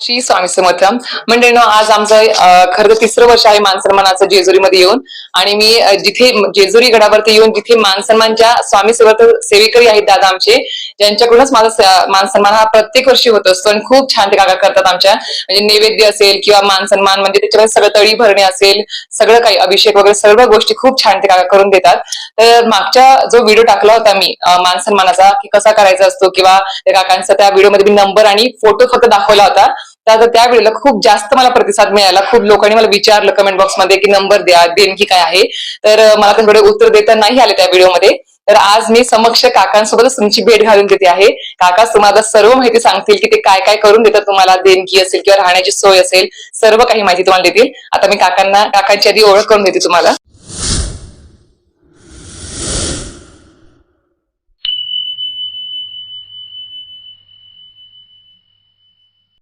श्री स्वामी समर्थ. म्हणजे आज आमचं खरं तर तिसरं वर्ष आहे मानसन्मानाचं जेजुरीमध्ये येऊन. आणि मी जिथे जेजुरी गडावरती येऊन जिथे मानसन्मानच्या स्वामी समर्थ सेवेकरी आहेत दादा आमचे ज्यांच्याकडूनच माझा मानसन्मान हा प्रत्येक वर्षी होत. असतो आणि खूप छान ते काका करतात आमच्या. म्हणजे नैवेद्य असेल किंवा मानसन्मान म्हणजे त्याच्यामध्ये सगळं तळी भरणे असेल सगळं काही अभिषेक वगैरे सर्व गोष्टी खूप छान ते काका करून देतात. तर मागच्या जो व्हिडिओ टाकला होता मी मानसन्मानाचा की कसा करायचा असतो किंवा त्या काकांचा त्या व्हिडिओमध्ये मी नंबर आणि फोटो फक्त दाखवला होता. तर त्यावेळेला त्या खूप जास्त मला प्रतिसाद मिळाला. खूप लोकांनी मला विचारलं कमेंट बॉक्समध्ये की नंबर द्या देणगी काय आहे. तर मला तर थोडे उत्तर देता नाही आले त्या व्हिडिओमध्ये तर आज मी समक्ष काकांसोबतच तुमची भेट घालून देते आहे. काका तुम्हाला सर्व माहिती सांगतील की ते काय काय करून देतात तुम्हाला देणगी असेल किंवा राहण्याची सोय असेल सर्व काही माहिती तुम्हाला देतील. आता मी काकांना काकांची आधी ओळख करून देते तुम्हाला.